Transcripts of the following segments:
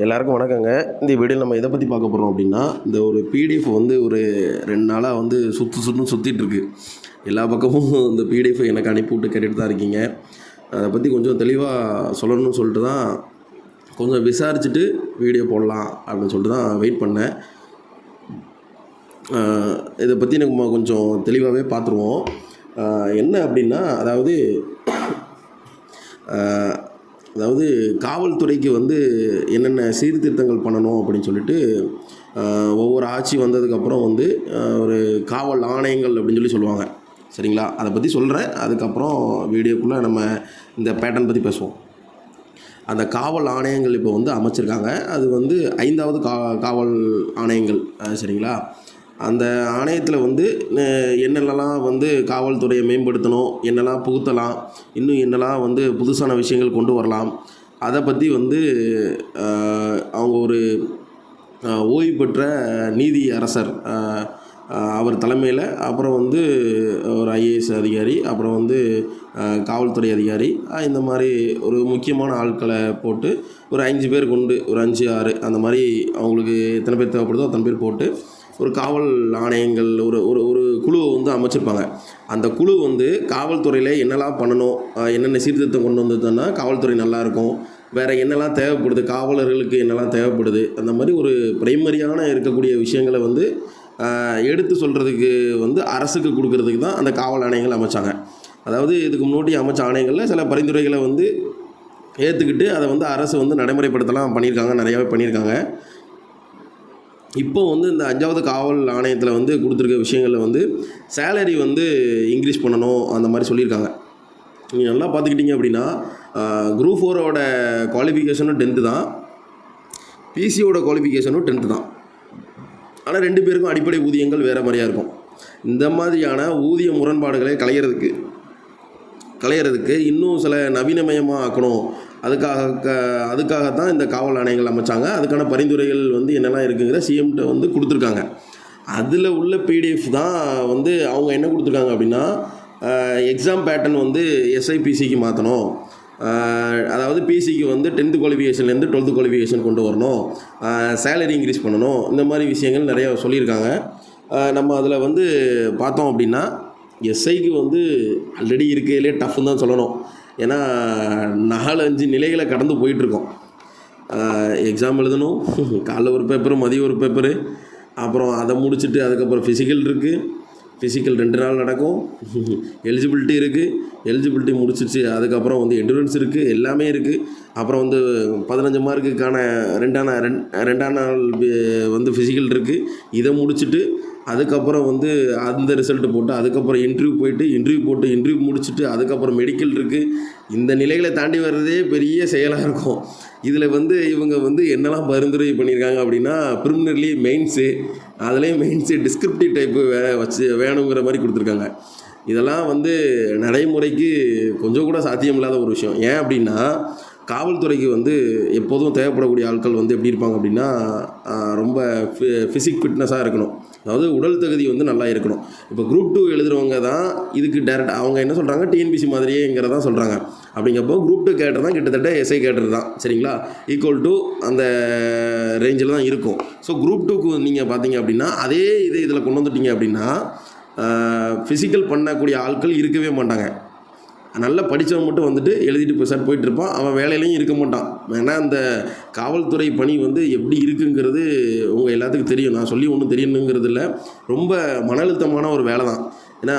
எல்லாருக்கும் வணக்கங்க. இந்த வீடியோ நம்ம எதை பற்றி பார்க்க போகிறோம் அப்படின்னா இந்த ஒரு பிடிஎஃப் வந்து ஒரு ரெண்டு நாளாக வந்து சுற்று சுற்றுன்னு சுற்றிட்டுருக்கு எல்லா பக்கமும் இந்த பிடிஎஃப் எனக்கு அனுப்பிவிட்டு கேட்டுட்டு தான் இருக்கீங்க. அதை பற்றி கொஞ்சம் தெளிவாக சொல்லணும்னு சொல்லிட்டு தான் கொஞ்சம் விசாரிச்சுட்டு வீடியோ போடலாம் அப்படின்னு சொல்லிட்டு தான் வெயிட் பண்ணேன். இதை பற்றி நம்ம கொஞ்சம் தெளிவாகவே பார்த்துருவோம். என்ன அப்படின்னா அதாவது அதாவது காவல்துறைக்கு வந்து என்னென்ன சீர்திருத்தங்கள் பண்ணணும் அப்படின்னு சொல்லிட்டு ஒவ்வொரு ஆட்சி வந்ததுக்கப்புறம் வந்து ஒரு காவல் ஆணையங்கள் அப்படின்னு சொல்லி சொல்லுவாங்க. சரிங்களா? அதை பற்றி சொல்கிறேன் அதுக்கப்புறம் வீடியோக்குள்ளே நம்ம இந்த பேட்டர்ன் பற்றி பேசுவோம். அந்த காவல் ஆணையங்கள் இப்போ வந்து அமைச்சிருக்காங்க. அது வந்து ஐந்தாவது கா காவல் ஆணையங்கள். சரிங்களா? அந்த ஆணையத்தில் வந்து என்னென்னலாம் வந்து காவல்துறையை மேம்படுத்தணும் என்னெல்லாம் புகுத்தலாம் இன்னும் என்னெல்லாம் வந்து புதுசான விஷயங்கள் கொண்டு வரலாம் அதை பற்றி வந்து அவங்க ஒரு ஓய்வு பெற்ற நீதி அரசர் அவர் தலைமையில் அப்புறம் வந்து ஒரு ஐஏஎஸ் அதிகாரி அப்புறம் வந்து காவல்துறை அதிகாரி இந்த மாதிரி ஒரு முக்கியமான ஆட்களை போட்டு ஒரு அஞ்சு பேர் கொண்டு ஒரு அஞ்சு ஆறு அந்த மாதிரி அவங்களுக்கு எத்தனை பேர் தேவைப்படுதோ அத்தனை பேர் போட்டு ஒரு காவல் ஆணையங்கள் ஒரு ஒரு ஒரு குழுவை வந்து அமைச்சிருப்பாங்க. அந்த குழு வந்து காவல்துறையில் என்னெல்லாம் பண்ணணும் என்னென்ன சீர்திருத்தம் கொண்டு வந்ததுன்னா காவல்துறை நல்லாயிருக்கும் வேறு என்னெல்லாம் தேவைப்படுது காவலர்களுக்கு என்னெல்லாம் தேவைப்படுது அந்த மாதிரி ஒரு பிரைமரியான இருக்கக்கூடிய விஷயங்களை வந்து எடுத்து சொல்கிறதுக்கு வந்து அரசுக்கு கொடுக்கறதுக்கு தான் அந்த காவல் ஆணையங்கள் அமைச்சாங்க. அதாவது இதுக்கு முன்னாடி அமைச்ச ஆணையங்களில் சில பரிந்துரைகளை வந்து ஏற்றுக்கிட்டு அதை வந்து அரசு வந்து நடைமுறைப்படுத்தலாம் பண்ணியிருக்காங்க நிறையாவே பண்ணியிருக்காங்க. இப்போ வந்து இந்த அஞ்சாவது காவல் ஆணையத்தில் வந்து கொடுத்துருக்க விஷயங்களில் வந்து சேலரி வந்து இன்க்ரீஸ் பண்ணணும் அந்த மாதிரி சொல்லியிருக்காங்க. நீங்கள் நல்லா பார்த்துக்கிட்டிங்க அப்படின்னா குரூப் ஃபோரோட குவாலிஃபிகேஷனும் டென்த்து தான். பிசியோட குவாலிஃபிகேஷனும் டென்த்து தான். ஆனால் ரெண்டு பேருக்கும் அடிப்படை ஊதியங்கள் வேறு மாதிரியாக இருக்கும். இந்த மாதிரியான ஊதிய முரண்பாடுகளை களையிறதுக்கு களையிறதுக்கு இன்னும் சில நவீனமயமாக ஆக்கணும். அதுக்காக க அதுக்காகத்தான் இந்த காவல் ஆணையங்கள் அமைச்சாங்க. அதுக்கான பரிந்துரைகள் வந்து என்னெல்லாம் இருக்குங்கிற சிஎம்கிட்ட வந்து கொடுத்துருக்காங்க. அதில் உள்ள பிடிஎஃப் தான் வந்து அவங்க என்ன கொடுத்துருக்காங்க அப்படின்னா எக்ஸாம் பேட்டர்ன் வந்து எஸ்ஐபிசிக்கு மாற்றணும் அதாவது பிசிக்கு வந்து டென்த்து குவாலிஃபிகேஷன்லேருந்து டுவெல்த்து குவாலிஃபிகேஷன் கொண்டு வரணும். சேலரி இன்க்ரீஸ் பண்ணணும். இந்த மாதிரி விஷயங்கள் நிறையா சொல்லியிருக்காங்க. நம்ம அதில் வந்து பார்த்தோம் அப்படின்னா எஸ்ஐக்கு வந்து ஆல்ரெடி இருக்கையிலே டஃப்னு தான் சொல்லணும். ஏன்னா நாலஞ்சு அஞ்சு நிலைகளை கடந்து போயிட்டுருக்கோம். எக்ஸாம் எழுதணும் காலைல ஒரு பேப்பரு மதியம் ஒரு பேப்பரு அப்புறம் அதை முடிச்சுட்டு அதுக்கப்புறம் ஃபிசிக்கல் இருக்குது ஃபிசிக்கல் ரெண்டு நாள் நடக்கும். எலிஜிபிலிட்டி இருக்குது எலிஜிபிலிட்டி முடிச்சிருச்சு. அதுக்கப்புறம் வந்து எண்டூரன்ஸ் இருக்குது எல்லாமே இருக்குது அப்புறம் வந்து பதினஞ்சு மார்க்குக்கான ரெண்டான ரெண் ரெண்டாம் நாள் வந்து ஃபிசிக்கல் இருக்குது இதை முடிச்சுட்டு அதுக்கப்புறம் வந்து அந்த ரிசல்ட்டு போட்டு அதுக்கப்புறம் இன்டர்வியூ போயிட்டு இன்டர்வியூ போட்டு இன்டர்வியூ முடிச்சுட்டு அதுக்கப்புறம் மெடிக்கல் இருக்குது இந்த நிலைகளை தாண்டி வர்றதே பெரிய செயலாக இருக்கும். இதில் வந்து இவங்க வந்து என்னெல்லாம் பரிந்துரை பண்ணியிருக்காங்க அப்படின்னா ப்ரிமினர்லி மெயின்ஸு அதுலேயும் மெயின்ஸு டிஸ்கிரிப்டிவ் டைப்பு வே வச்சு வேணுங்கிற மாதிரி கொடுத்துருக்காங்க. இதெல்லாம் வந்து நடைமுறைக்கு கொஞ்சம் கூட சாத்தியம் இல்லாத ஒரு விஷயம். ஏன் அப்படின்னா காவல்துறைக்கு வந்து எப்போதும் தேவைப்படக்கூடிய ஆட்கள் வந்து எப்படி இருப்பாங்க அப்படின்னா ரொம்ப ரொம்ப ஃபிசிக் ஃபிட்னஸாக இருக்கணும். அதாவது உடல் தகுதி வந்து நல்லா இருக்கணும். இப்போ குரூப் டூ எழுதுறவங்க தான் இதுக்கு டேரெக்ட் அவங்க என்ன சொல்கிறாங்க டிஎன்பிசி மாதிரியேங்கிறதா சொல்கிறாங்க அப்படிங்கப்போ குரூப் டூ கேட்டர் தான் கிட்டத்தட்ட எஸ்ஐ கேட்டர் தான். சரிங்களா? ஈக்குவல் டு அந்த ரேஞ்சில் தான் இருக்கும். ஸோ குரூப் டூக்கு நீங்கள் பார்த்தீங்க அப்படின்னா அதே இது இதில் கொண்டு வந்துட்டீங்க அப்படின்னா ஃபிசிக்கல் பண்ணக்கூடிய ஆட்கள் இருக்கவே மாட்டாங்க. நல்லா படித்தவன் மட்டும் வந்துட்டு எழுதிட்டு போய் போயிட்டு இருப்பான் அவன் வேலையிலையும் இருக்க மாட்டான். ஏன்னா அந்த காவல்துறை பணி வந்து எப்படி இருக்குங்கிறது உங்கள் எல்லாத்துக்கும் தெரியும். நான் சொல்லி ஒன்றும் தெரியணுங்கிறது இல்லை. ரொம்ப மன அழுத்தமான ஒரு வேலை தான். ஏன்னா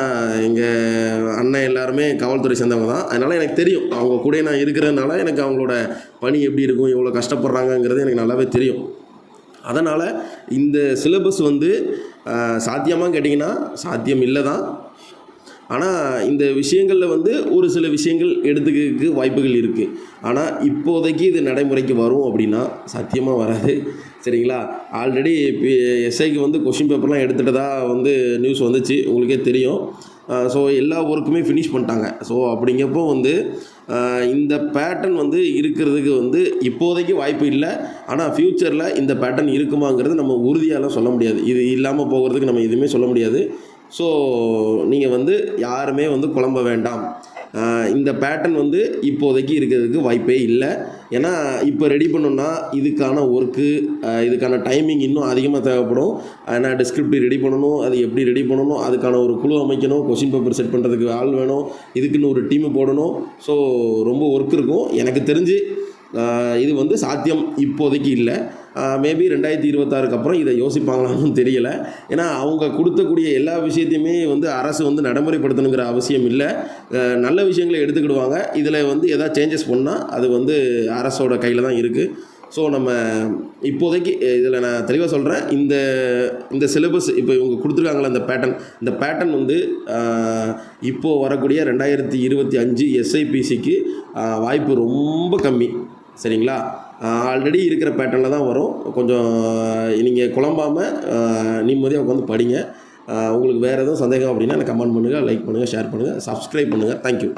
எங்கள் அண்ணன் எல்லாருமே காவல்துறை சேர்ந்தவங்க தான். அதனால் எனக்கு தெரியும். அவங்க கூட நான் இருக்கிறதுனால எனக்கு அவங்களோட பணி எப்படி இருக்கும் எவ்வளோ கஷ்டப்படுறாங்கங்கிறது எனக்கு நல்லாவே தெரியும். அதனால் இந்த சிலபஸ் வந்து சாத்தியமாக கேட்டிங்கன்னா சாத்தியம் இல்லை தான் ஆனால் இந்த விஷயங்களில் வந்து ஒரு சில விஷயங்கள் எடுத்துக்கிறதுக்கு வாய்ப்புகள் இருக்குது ஆனால் இப்போதைக்கு இது நடைமுறைக்கு வரும் அப்படின்னா சத்தியமாக வராது. சரிங்களா? ஆல்ரெடி எஸ்ஐக்கு வந்து கொஷின் பேப்பர்லாம் எடுத்துகிட்டதா வந்து நியூஸ் வந்துச்சு. உங்களுக்கே தெரியும். ஸோ எல்லா ஒர்க்குமே ஃபினிஷ் பண்ணிட்டாங்க. ஸோ அப்படிங்கப்போ வந்து இந்த பேட்டர்ன் வந்து இருக்கிறதுக்கு வந்து இப்போதைக்கு வாய்ப்பு இல்லை. ஆனால் ஃப்யூச்சரில் இந்த பேட்டர்ன் இருக்குமாங்கிறது நம்ம உறுதியாலாம் சொல்ல முடியாது. இது இல்லாமல் போகிறதுக்கு நம்ம எதுவுமே சொல்ல முடியாது. ஸோ நீங்கள் வந்து யாருமே வந்து குழம்ப வேண்டாம். இந்த பேட்டர்ன் வந்து இப்போதைக்கு இருக்கிறதுக்கு வாய்ப்பே இல்லை. ஏன்னா இப்போ ரெடி பண்ணோம்னா இதுக்கான ஒர்க்கு இதுக்கான டைமிங் இன்னும் அதிகமாக தேவைப்படும். ஏன்னா டிஸ்கிரிப்டிவ் ரெடி பண்ணணும் அது எப்படி ரெடி பண்ணணும் அதுக்கான ஒரு குழு அமைக்கணும் கொஷின் பேப்பர் செட் பண்ணுறதுக்கு ஆள் வேணும் இதுக்குன்னு ஒரு டீமு போடணும். ஸோ ரொம்ப ஒர்க் இருக்கும். எனக்கு தெரிஞ்சு இது வந்து சாத்தியம் இப்போதைக்கு இல்லை. மேபி ரெண்டாயிரத்தி இருபத்தாறுக்கு அப்புறம் இதை யோசிப்பாங்களான்னு தெரியல. ஏன்னா அவங்க கொடுத்தக்கூடிய எல்லா விஷயத்தையுமே வந்து அரசு வந்து நடைமுறைப்படுத்தணுங்கிற அவசியம் இல்லை. நல்ல விஷயங்களை எடுத்துக்கிடுவாங்க. இதில் வந்து எதாவது சேஞ்சஸ் பண்ணால் அது வந்து அரசோட கையில் தான் இருக்குது ஸோ நம்ம இப்போதைக்கு இதில் நான் தெளிவாக சொல்கிறேன் இந்த இந்த சிலபஸ் இப்போ இவங்க கொடுத்துருக்காங்களே இந்த பேட்டர்ன் இந்த பேட்டர்ன் வந்து இப்போது வரக்கூடிய ரெண்டாயிரத்தி இருபத்தி அஞ்சு எஸ்ஐபிசிக்கு வாய்ப்பு ரொம்ப கம்மி. சரிங்களா? ஆல்ரெடி இருக்கிற பேட்டர்னில் தான் வரும். கொஞ்சம் நீங்கள் குழம்பாமல் நிம்மதியாக உட்காந்து படிங்க. உங்களுக்கு வேறு எதுவும் சந்தேகம் அப்படின்னா எனக்கு கமெண்ட் பண்ணுங்கள் லைக் பண்ணுங்கள் ஷேர் பண்ணுங்கள் சப்ஸ்கிரைப் பண்ணுங்கள் தேங்க்யூ